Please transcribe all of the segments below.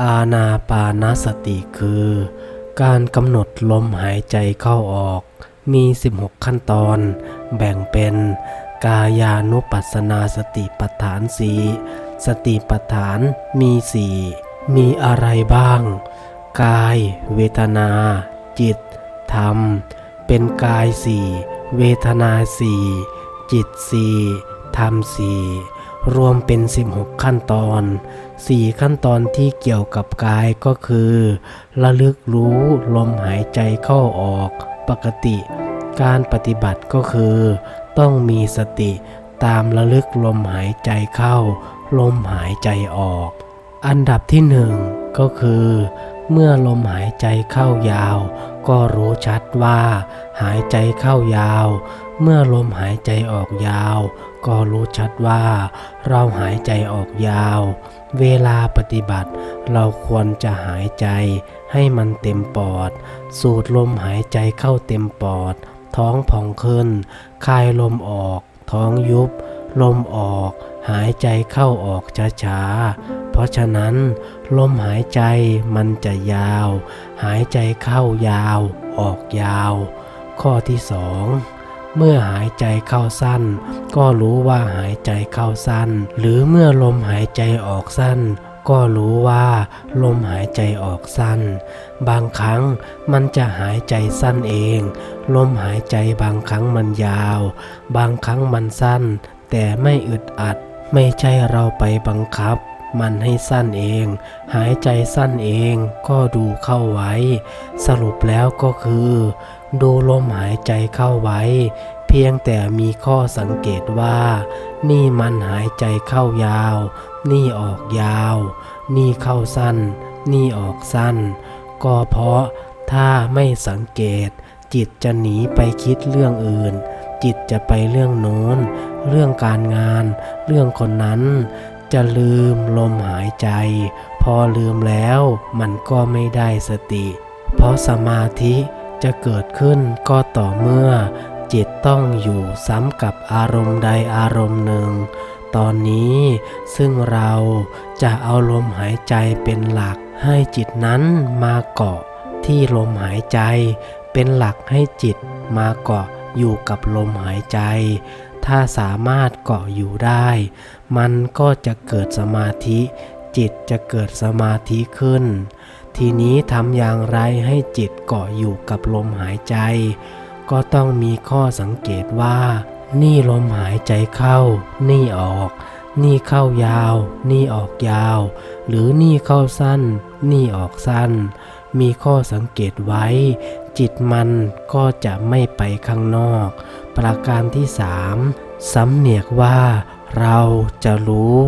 อาณาปานสติคือ การกำหนดลมหายใจเข้าออก มี 16 ขั้นตอน แบ่งเป็น กายานุปัสสนาสติปัฏฐานสีสติปัฏฐานมีสี่มีอะไรบ้าง กาย เวทนา จิต ธรรม เป็นกายสี่เวทนาสี่จิตสี่ธรรมสี่ รวมเป็น 16 ขั้นตอน 4 ขั้นตอนที่เกี่ยวกับกายก็คือ ระลึกรู้ลมหายใจเข้าออกปกติ การปฏิบัติก็คือ ต้องมีสติตามระลึกลมหายใจเข้า ลมหายใจออก อันดับที่หนึ่งก็คือ เมื่อลมหายใจเข้ายาว ก็รู้ชัดว่า หายใจเข้ายาว เมื่อลมหายใจออกยาว ก็รู้ชัดว่า เราหายใจออกยาว เวลาปฏิบัติ เราควรจะหายใจให้มันเต็มปอด สูดลมหายใจเข้าเต็มปอด ท้องผ่องขึ้น คายลมออก ท้องยุบ ลมออก หายใจเข้าออกช้าๆ เพราะฉะนั้น ลมหายใจมันจะยาว หายใจเข้ายาว ออกยาว ข้อที่สอง เมื่อหายใจเข้าสั้น ก็รู้ว่าหายใจเข้าสั้น หรือเมื่อลมหายใจออกสั้น ก็รู้ว่าลมหายใจออกสั้น บางครั้งมันจะหายใจสั้นเอง ลมหายใจบางครั้งมันยาว บางครั้งมันสั้น แต่ไม่อึดอัด ไม่ใช่เราไปบังคับมันให้สั้นเอง หายใจสั้นเองก็ดูเข้าไว้ สรุปแล้วก็คือ ดูลมหายใจเข้าไว้ เพียงแต่มีข้อสังเกตว่า นี่มันหายใจเข้ายาว นี่ออกยาว นี่เข้าสั้น นี่ออกสั้น ก็เพราะถ้าไม่สังเกต จิตจะหนีไปคิดเรื่องอื่น จิตจะไปเรื่องโน้น เรื่องการงาน เรื่องคนนั้น จะลืมลมหายใจ พอลืมแล้วมันก็ไม่ได้สติ เพราะสมาธิ จะเกิดขึ้นก็ต่อเมื่อ จิตต้องอยู่ซ้ำกับอารมณ์ใดอารมณ์หนึ่ง ตอนนี้ซึ่งเราจะเอาลมหายใจเป็นหลัก ให้จิตนั้นมาเกาะที่ลมหายใจ เป็นหลักให้จิตมาเกาะอยู่กับลมหายใจ ถ้าสามารถเกาะอยู่ได้ มันก็จะเกิดสมาธิ จิตจะเกิดสมาธิขึ้น ทีนี้ทำอย่างไรให้จิตเกาะอยู่กับลมหายใจ ก็ต้องมีข้อสังเกตว่า นี่ลมหายใจเข้า นี่ออก นี่เข้ายาว นี่ออกยาว หรือนี่เข้าสั้น นี่ออกสั้น มีข้อสังเกตไว้ จิตมันก็จะไม่ไปข้างนอก ประการที่สามสำเนียกว่า เราจะรู้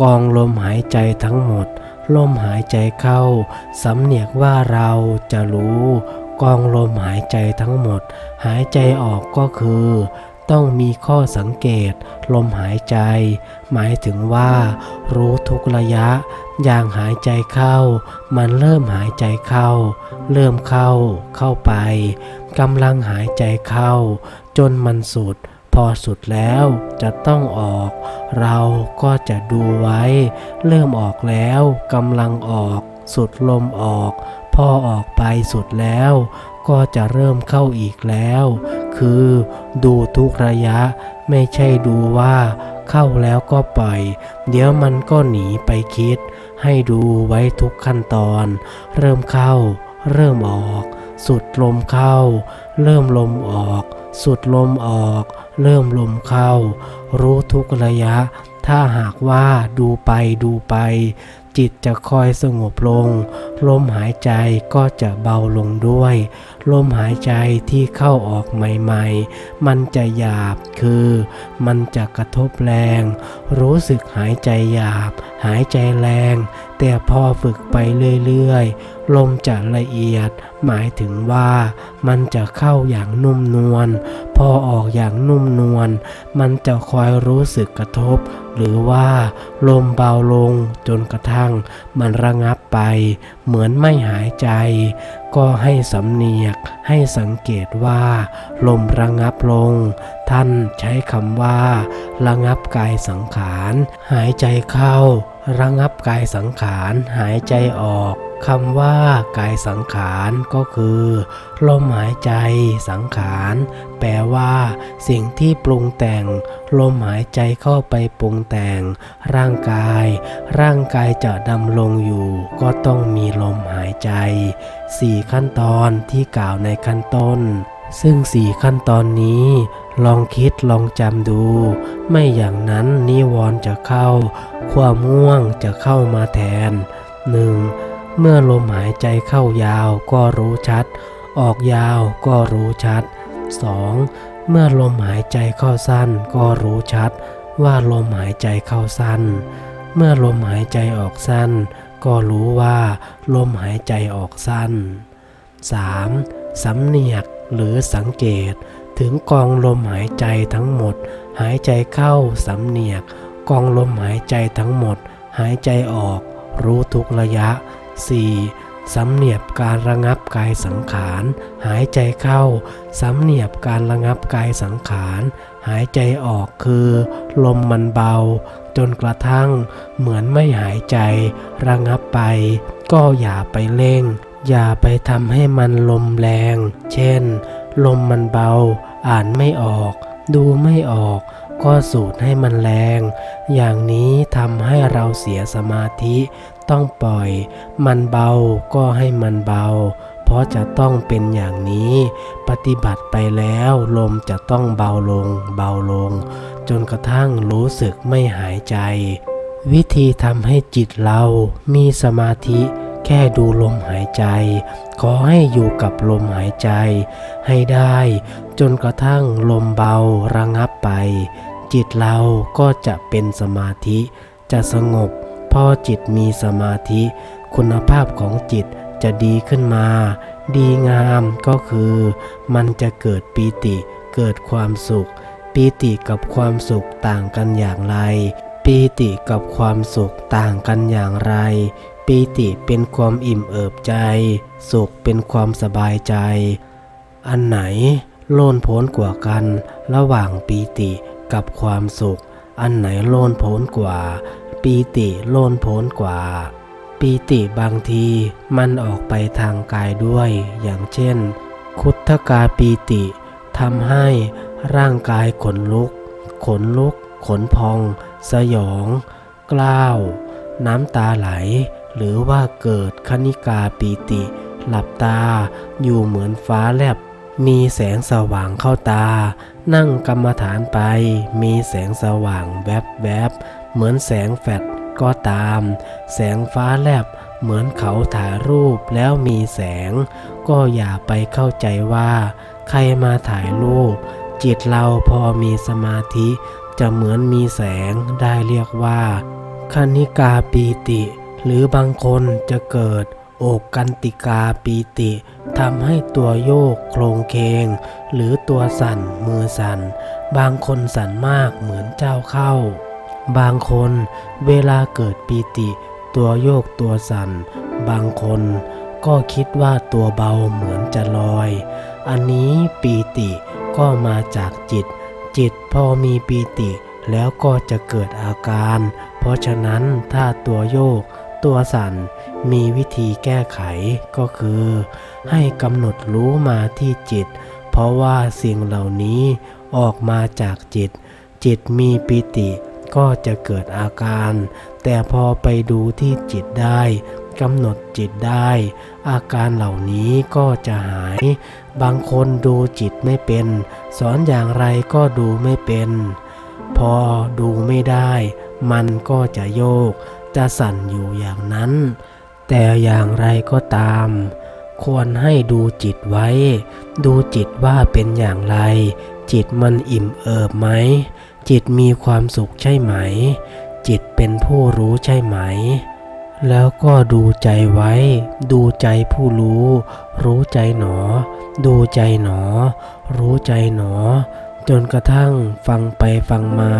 กองลมหายใจทั้งหมด ลมหายใจเข้า สำเนียกว่าเราจะรู้ กองลมหายใจทั้งหมด หายใจออกก็คือ ต้องมีข้อสังเกต ลมหายใจ หมายถึงว่า รู้ทุกระยะ อย่างหายใจเข้า มันเริ่มหายใจเข้า เริ่มเข้า เข้าไปกำลังหายใจเข้า จนมันสุด อสุดแล้วจะต้องออก เราก็จะดูไว้ เริ่มออกแล้วกำลังออก สุดลมออก พอออกไปสุดแล้ว ก็จะเริ่มเข้าอีกแล้ว คือดูทุกระยะ ไม่ใช่ดูว่า เข้าแล้วก็ปล่อย เดี๋ยวมันก็หนีไปคิด ให้ดูไว้ทุกขั้นตอน เริ่มเข้า เริ่มออก สุดลมเข้า เริ่มลมออก สุดลมออก เริ่มลมเข้า รู้ทุกระยะ ถ้าหากว่าดูไปดูไป จิตจะคอยสงบลง ลมหายใจก็จะเบาลงด้วย ลมหายใจที่เข้าออกใหม่ๆ มันจะหยาบคือมันจะกระทบแรง รู้สึกหายใจหยาบ หายใจแรง แต่พอฝึกไปเรื่อยๆ ลมจะละเอียด หมายถึงว่ามันจะเข้าอย่างนุ่มนวล พอออกอย่างนุ่มนวล มันจะคอยรู้สึกกระทบ หรือว่าลมเบาลงจนกระทั่ง มันระงับไป เหมือนไม่หายใจ ก็ให้สำเนียกให้สังเกตว่า ลมระงับลง ท่านใช้คำว่า ระงับกายสังขาร หายใจเข้า ระงับกายสังขาร หายใจออก คำว่ากายสังขารก็คือลมหายใจสังขาร แปลว่า สิ่งที่ปรุงแต่ง ลมหายใจเข้าไปปรุงแต่ง ร่างกาย ร่างกายจะดำรงอยู่ ก็ต้องมีลมหายใจสี่ขั้นตอนที่กล่าวในขั้นต้น ซึ่งสี่ขั้นตอนนี้ ลองคิดลองจำดู ไม่อย่างนั้นนิวรณ์จะเข้า ความง่วงจะเข้ามาแทน 1. เมื่อลมหายใจเข้ายาวก็รู้ชัด ออกยาวก็รู้ชัด 2. เมื่อลมหายใจเข้าสั้นก็รู้ชัด ว่าลมหายใจเข้าสั้น เมื่อลมหายใจออกสั้น ก็รู้ว่า ลมหายใจออกสั้น 3. สำเนียกหรือสังเกต ถึงกองลมหายใจทั้งหมด หายใจเข้าสำเนียก กองลมหายใจทั้งหมด หายใจออก รู้ทุกระยะ 4. สำเนียบการระงับกายสังขาร หายใจเข้า สำเนียบการระงับกายสังขาร หายใจออกคือ ลมมันเบา จนกระทั่ง เหมือนไม่หายใจ ระงับไป ก็อย่าไปเร่ง อย่าไปทำให้มันลมแรง เช่น ลมมันเบา อ่านไม่ออก ดูไม่ออกก็สูดให้มันแรง อย่างนี้ทำให้เราเสียสมาธิ ต้องปล่อย มันเบาก็ให้มันเบา เพราะจะต้องเป็นอย่างนี้ ปฏิบัติไปแล้วลมจะต้องเบาลง เบาลง จนกระทั่งรู้สึกไม่หายใจ วิธีทำให้จิตเรามีสมาธิแค่ดูลมหายใจ ขอให้อยู่กับลมหายใจ ให้ได้ จนกระทั่งลมเบาระงับไป จิตเราก็จะเป็นสมาธิ จะสงบ พอจิตมีสมาธิ คุณภาพของจิตจะดีขึ้นมา ดีงามก็คือ มันจะเกิดปีติ เกิดความสุข ปีติกับความสุขต่างกันอย่างไร ปีติกับความสุขต่างกันอย่างไร ปีติเป็นความอิ่มเอิบใจ สุขเป็นความสบายใจ อันไหนโลนพ้นกว่ากัน ระหว่างปีติกับความสุข อันไหนโลนพ้นกว่า ปีติโลนพ้นกว่า ปีติบางทีมันออกไปทางกายด้วย อย่างเช่น คุทกาปีติทำให้ร่างกายขนลุก ขนลุก ขนพอง สยอง กล้าว น้ำตาไหล หรือว่าเกิดคณิกาปีติ หลับตาอยู่เหมือนฟ้าแลบ มีแสงสว่างเข้าตา นั่งกรรมฐานไป มีแสงสว่างแวบแวบเหมือนแสงแฟลชก็ตาม แสงฟ้าแลบเหมือนเขาถ่ายรูปแล้วมีแสง ก็อย่าไปเข้าใจว่า ใครมาถ่ายรูป จิตเราพอมีสมาธิ จะเหมือนมีแสงได้เรียกว่าคณิกาปีติ หรือบางคนจะเกิด อกกันติกาปีติทำให้ตัวโยกโครงเคง หรือตัวสั่นมือสั่น บางคนสั่นมากเหมือนเจ้าเข้า บางคนเวลาเกิดปีติ ตัวโยกตัวสั่น บางคนก็คิดว่าตัวเบาเหมือนจะลอย อันนี้ปีติก็มาจากจิต จิตพอมีปีติแล้วก็จะเกิดอาการ เพราะฉะนั้นถ้าตัวโยก ตัวสั่นมีวิธีแก้ไขก็คือ ให้กำหนดรู้มาที่จิต เพราะว่าสิ่งเหล่านี้ออกมาจากจิต จิตมีปิติก็จะเกิดอาการ แต่พอไปดูที่จิตได้กำหนดจิตได้ อาการเหล่านี้ก็จะหาย บางคนดูจิตไม่เป็น สอนอย่างไรก็ดูไม่เป็น พอดูไม่ได้ มันก็จะโยก จะสั่นอยู่อย่างนั้น แต่อย่างไรก็ตาม ควรให้ดูจิตไว้ ดูจิตว่าเป็นอย่างไร จิตมันอิ่มเอิบไหม จิตมีความสุขใช่ไหม จิตเป็นผู้รู้ใช่ไหม แล้วก็ดูใจไว้ ดูใจผู้รู้ รู้ใจหนอ ดูใจหนอ รู้ใจหนอจนกระทั่งฟังไปฟังมา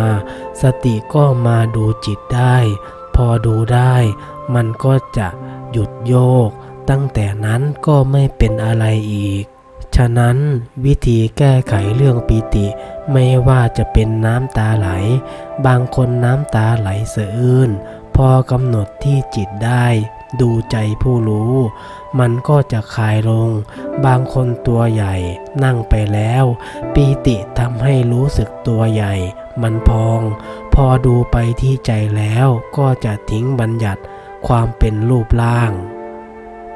สติก็มาดูจิตได้ อดูได้มันก็จะหยุดโยก ตั้งแต่นั้นก็ไม่เป็นอะไรอีก ฉะนั้นวิธีแก้ไขเรื่องปีติ ไม่ว่าจะเป็นน้ำตาไหล บางคนน้ำตาไหลเสะอื้นพอกำหนดที่จิตได้ ดูใจผู้รู้ มันก็จะคลายลง บางคนตัวใหญ่นั่งไปแล้ว ปีติทำให้รู้สึกตัวใหญ่ มันพอง พอดูไปที่ใจแล้วก็จะทิ้งบัญญัติความเป็นรูปร่าง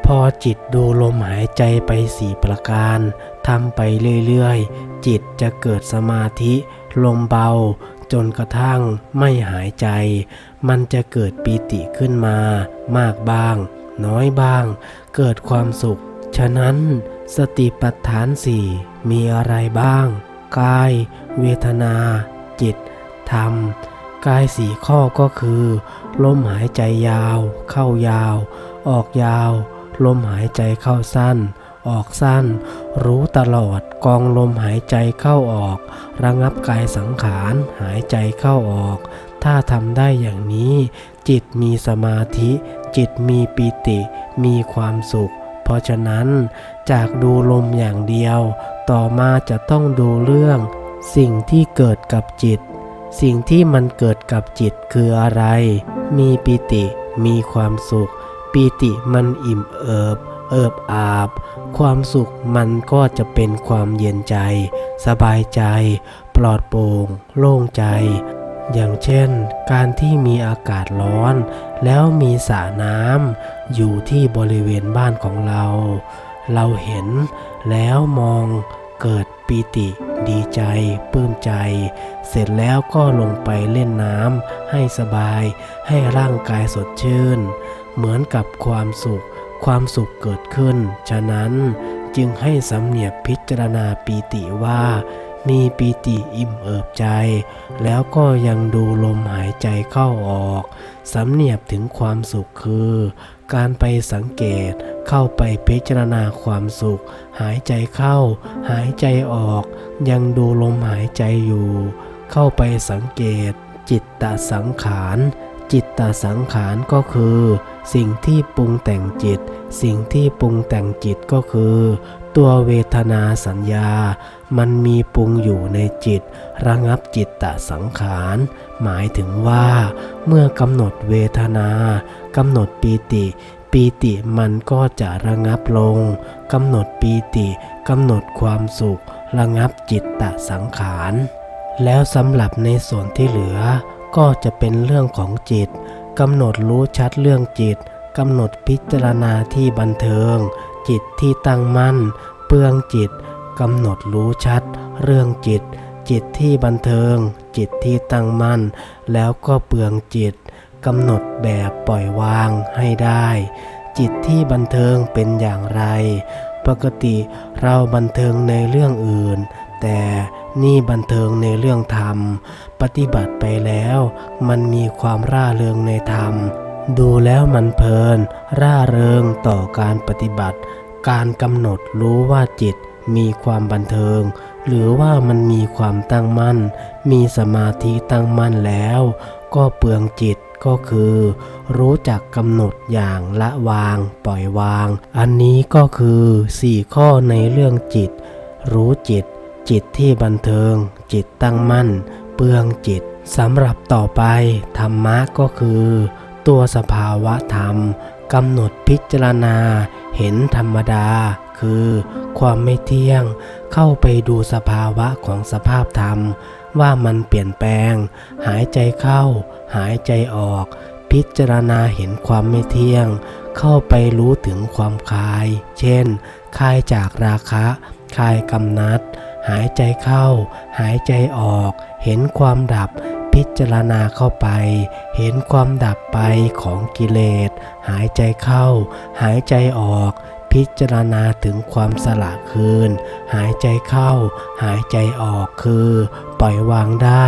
พอจิตดูลมหายใจไปสี่ประการทำไปเรื่อยๆ จิตจะเกิดสมาธิ ลมเบา จนกระทั่งไม่หายใจ มันจะเกิดปีติขึ้นมา มากบ้าง น้อยบ้าง เกิดความสุข ฉะนั้นสติปัฏฐานสี่มีอะไรบ้าง กาย เวทนา จิต ธรรม กายสี่ข้อก็คือ ลมหายใจยาว เข้ายาว ออกยาว ลมหายใจเข้าสั้น ออกสั้น รู้ตลอดกองลมหายใจเข้าออก ระงับกายสังขารหายใจเข้าออก ถ้าทำได้อย่างนี้ จิตมีสมาธิ จิตมีปิติ มีความสุข เพราะฉะนั้นจากดูลมอย่างเดียว ต่อมาจะต้องดูเรื่อง สิ่งที่เกิดกับจิต สิ่งที่มันเกิดกับจิตคืออะไร มีปิติ มีความสุขปีติมันอิ่มเอิบ เอิบอาบ ความสุขมันก็จะเป็นความเย็นใจ สบายใจ ปลอดโปร่ง โล่งใจ อย่างเช่น การที่มีอากาศร้อน แล้วมีสระน้ำอยู่ที่บริเวณบ้านของเรา เราเห็นแล้วมองเกิดปีติดีใจปลื้มใจ เสร็จแล้วก็ลงไปเล่นน้ำให้สบาย ให้ร่างกายสดชื่น เหมือนกับความสุข ความสุขเกิดขึ้น ฉะนั้นจึงให้สำเนียบพิจารณาปีติว่า มีปีติอิ่มเอิบใจ แล้วก็ยังดูลมหายใจเข้าออก สำเนียบถึงความสุขคือ การไปสังเกตเข้าไปพิจารณาความสุข หายใจเข้า หายใจออก ยังดูลมหายใจอยู่ เข้าไปสังเกต จิตตสังขาร จิตตสังขารก็คือ สิ่งที่ปรุงแต่งจิต สิ่งที่ปรุงแต่งจิตก็คือ ตัวเวทนาสัญญา มันมีปรุงอยู่ในจิต ระงับจิตตสังขาร หมายถึงว่า เมื่อกำหนดเวทนากำหนดปีติปีติมันก็จะระงับลงกำหนดปีติกำหนดความสุข ระงับจิตตสังขาร แล้วสำหรับในส่วนที่เหลือ ก็จะเป็นเรื่องของจิตกำหนดรู้ชัดเรื่องจิตกำหนดพิจารณาที่บันเทิง จิตที่ตั้งมั่น เปลืองจิตกำหนดรู้ชัด เรื่องจิต จิตที่บันเทิง จิตที่ตั้งมั่น แล้วก็เปลืองจิตกำหนดแบบปล่อยวางให้ได้ จิตที่บันเทิงเป็นอย่างไร ปกติเราบันเทิงในเรื่องอื่น แต่ นี่บันเทิงในเรื่องธรรม ปฏิบัติไปแล้ว มันมีความร่าเริงในธรรม ดูแล้วมันเพลิน ร่าเริงต่อการปฏิบัติ การกำหนดรู้ว่าจิตมีความบันเทิง หรือว่ามันมีความตั้งมั่น มีสมาธิตั้งมั่นแล้ว ก็เปลืองจิตก็คือ รู้จักกำหนดอย่างละวาง ปล่อยวาง อันนี้ก็คือสี่ข้อในเรื่องจิต รู้จิต จิตที่บันเทิง จิตตั้งมั่น เปลืองจิตสำหรับต่อไป ธรรมะก็คือ ตัวสภาวะธรรมกำหนดพิจารณา เห็นธรรมดา คือ ความไม่เที่ยง เข้าไปดูสภาวะของสภาพธรรม ว่ามันเปลี่ยนแปลง หายใจเข้า หายใจออก พิจารณาเห็นความไม่เที่ยง เข้าไปรู้ถึงความคลาย เช่นคลายจากราคะคลายกำนัด หายใจเข้า หายใจออก เห็นความดับ พิจารณาเข้าไป เห็นความดับไปของกิเลส หายใจเข้า หายใจออก พิจารณาถึงความสละคืน หายใจเข้า หายใจออกคือ ปล่อยวางได้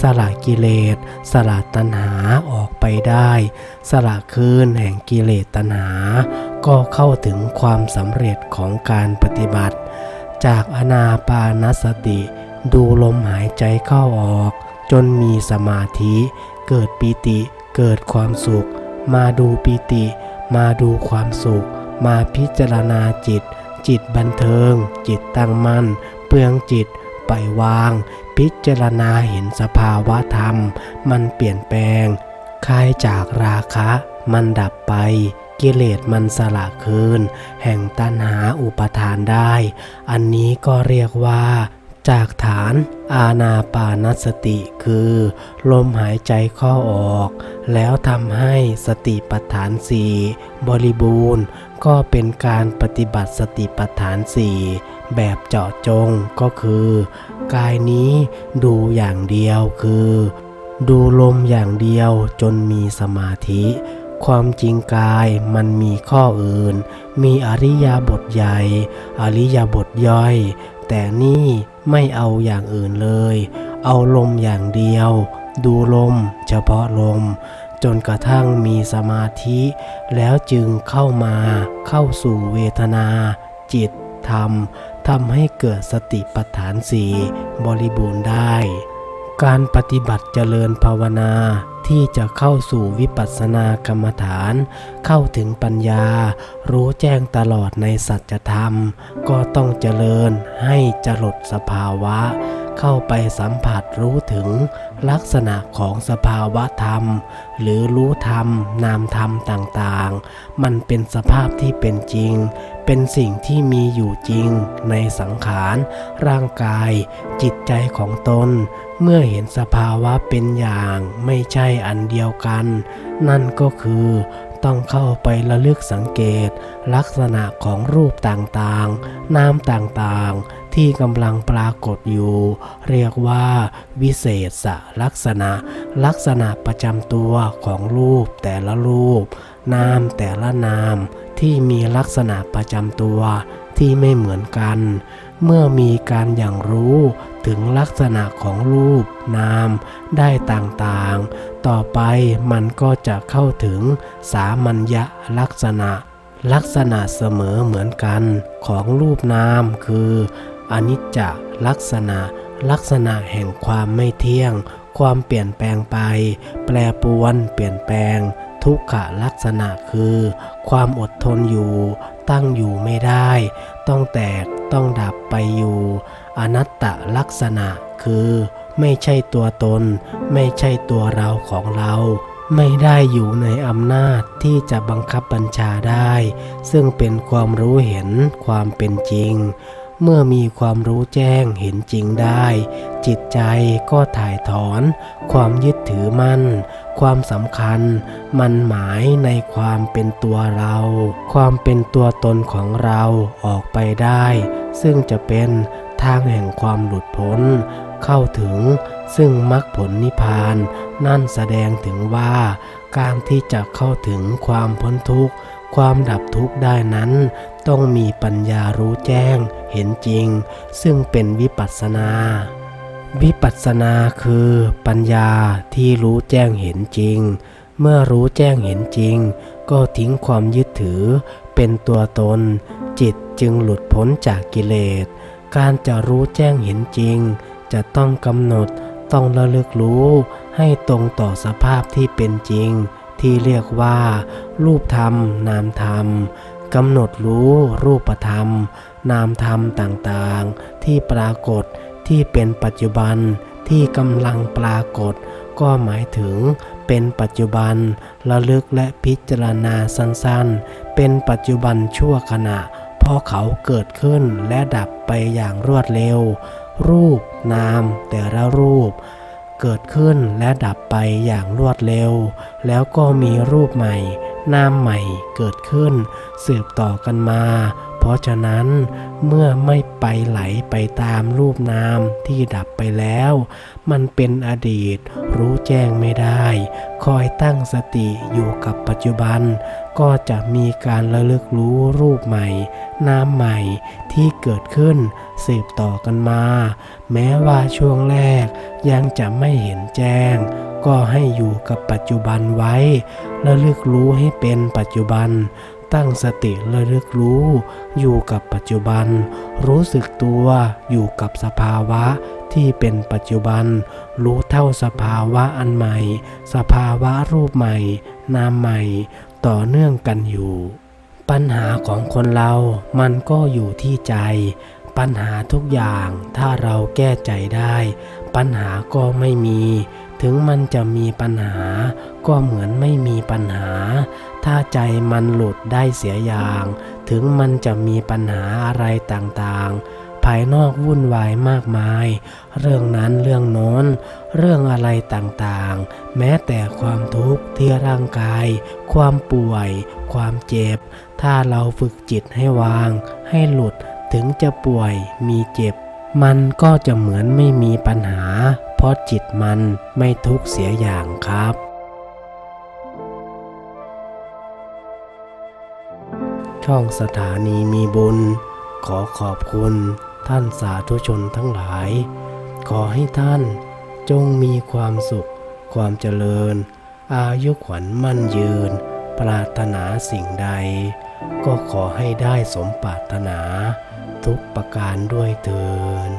สละกิเลส สละตัณหาออกไปได้ สละคืนแห่งกิเลสตัณหา ก็เข้าถึงความสำเร็จของการปฏิบัติ จากอนาปานสติ ดูลมหายใจเข้าออก จนมีสมาธิ เกิดปิติ เกิดความสุข มาดูปิติ มาดูความสุข มาพิจารณาจิต จิตบันเทิง จิตตั้งมั่น เปลืองจิตปล่อยวาง พิจารณาเห็นสภาวะธธรรม มันเปลี่ยนแปลงคลายจากราคะ มันดับไป กิเลสมันสละคืน แห่งตัณหาอุปทานได้ อันนี้ก็เรียกว่าจากฐานอาณาปานสติคือ ลมหายใจเข้าออก แล้วทำให้สติปัฏฐานสี่บริบูรณ์ ก็เป็นการปฏิบัติสติปัฏฐานสี่แบบเจาะจงก็คือ กายนี้ดูอย่างเดียวคือ ดูลมอย่างเดียวจนมีสมาธิ ความจริงกายมันมีข้ออื่น มีอริยาบทใหญ่ อริยาบทย่อย แต่นี่ไม่เอาอย่างอื่นเลย เอาลมอย่างเดียว ดูลมเฉพาะลม จนกระทั่งมีสมาธิ แล้วจึงเข้ามาเข้าสู่เวทนา จิต ธรรมทำให้เกิดสติปัฏฐานสี่บริบูรณ์ได้ การปฏิบัติเจริญภาวนา ที่จะเข้าสู่วิปัสสนากรรมฐาน เข้าถึงปัญญา รู้แจ้งตลอดในสัจธรรม ก็ต้องเจริญให้จรดสภาวะ เข้าไปสัมผัสรู้ถึงลักษณะของสภาวะธรรม หรือรู้ธรรมนามธรรมต่างๆ มันเป็นสภาพที่เป็นจริง เป็นสิ่งที่มีอยู่จริงในสังขาร ร่างกาย จิตใจของตน เมื่อเห็นสภาวะเป็นอย่างไม่ใช่อันเดียวกัน นั่นก็คือต้องเข้าไประลึกสังเกต ลักษณะของรูปต่างๆ นามต่างๆ ที่กำลังปรากฏอยู่ เรียกว่าวิเศษลักษณะ ลักษณะประจำตัวของรูปแต่ละรูป นามแต่ละนามที่มีลักษณะประจำตัวที่ไม่เหมือนกัน เมื่อมีการอย่างรู้ถึงลักษณะของรูป นาม ได้ต่างๆ ต่อไปมันก็จะเข้าถึงสามัญญลักษณะ ลักษณะเสมอเหมือนกันของรูปนามคือ อนิจจลักษณะ ลักษณะแห่งความไม่เที่ยง ความเปลี่ยนแปลงไป แปรปรวนเปลี่ยนแปลง ทุกขลักษณะคือ ความอดทนอยู่ ตั้งอยู่ไม่ได้ ต้องแตก ต้องดับไปอยู่ อนัตตลักษณะคือ ไม่ใช่ตัวตน ไม่ใช่ตัวเราของเรา ไม่ได้อยู่ในอำนาจที่จะบังคับบัญชาได้ ซึ่งเป็นความรู้เห็นความเป็นจริง เมื่อมีความรู้แจ้งเห็นจริงได้ จิตใจก็ถ่ายถอน ความยึดถือมั่นความสำคัญมันหมายในความเป็นตัวเรา ความเป็นตัวตนของเราออกไปได้ ซึ่งจะเป็นทางแห่งความหลุดพ้น เข้าถึงซึ่งมรรคผลนิพพาน นั่นแสดงถึงว่าการที่จะเข้าถึงความพ้นทุกข์ ความดับทุกข์ได้นั้น ต้องมีปัญญารู้แจ้ง เห็นจริง ซึ่งเป็นวิปัสสนา วิปัสสนาคือปัญญาที่รู้แจ้งเห็นจริง เมื่อรู้แจ้งเห็นจริง ก็ทิ้งความยึดถือเป็นตัวตน จิต จึงหลุดพ้นจากกิเลส การจะรู้แจ้งเห็นจริง จะต้องกำหนดต้องระลึกรู้ให้ตรงต่อสภาพที่เป็นจริง ที่เรียกว่า รูปธรรม นามธรรมกำหนดรู้รูปธรรม นามธรรมต่างๆ ที่ปรากฏที่เป็นปัจจุบันที่กำลังปรากฏ ก็หมายถึงเป็นปัจจุบันระลึกและพิจารณาสั้นๆ เป็นปัจจุบันชั่วขณะ ราะเขาเกิดขึ้นและดับไปอย่างรวดเร็ว รูปนามแต่ละรูป เกิดขึ้นและดับไปอย่างรวดเร็ว แล้วก็มีรูปใหม่ นามใหม่เกิดขึ้น สืบต่อกันมา เพราะฉะนั้นเมื่อไม่ไปไหลไปตามรูปนามที่ดับไปแล้ว มันเป็นอดีต รู้แจ้งไม่ได้ คอยตั้งสติอยู่กับปัจจุบัน ก็จะมีการระลึกรู้รูปใหม่ นามใหม่ที่เกิดขึ้นสืบต่อกันมา แม้ว่าช่วงแรกยังจะไม่เห็นแจ้ง ก็ให้อยู่กับปัจจุบันไว้ระลึกรู้ให้เป็นปัจจุบัน ตั้งสติระลึกรู้ อยู่กับปัจจุบัน รู้สึกตัวอยู่กับสภาวะที่เป็นปัจจุบัน รู้เท่าสภาวะอันใหม่ สภาวะรูปใหม่ นามใหม่ ต่อเนื่องกันอยู่ ปัญหาของคนเรามันก็อยู่ที่ใจ ปัญหาทุกอย่างถ้าเราแก้ใจได้ ปัญหาก็ไม่มี ถึงมันจะมีปัญหาก็เหมือนไม่มีปัญหา ถ้าใจมันหลุดได้เสียอย่าง ถึงมันจะมีปัญหาอะไรต่างๆ ภายนอกวุ่นวายมากมาย เรื่องนั้นเรื่องโน้น เรื่องอะไรต่างๆ แม้แต่ความทุกข์ที่ร่างกาย ความป่วย ความเจ็บ ถ้าเราฝึกจิตให้วาง ให้หลุดถึงจะป่วยมีเจ็บ มันก็จะเหมือนไม่มีปัญหา เพราะจิตมันไม่ทุกข์เสียอย่างครับ ช่องสถานีมีบุญ ขอขอบคุณท่านสาธุชนทั้งหลาย ขอให้ท่านจงมีความสุข ความเจริญ อายุขวัญมั่นยืน ปรารถนาสิ่งใด ก็ขอให้ได้สมปรารถนา ทุกประการด้วยเถิน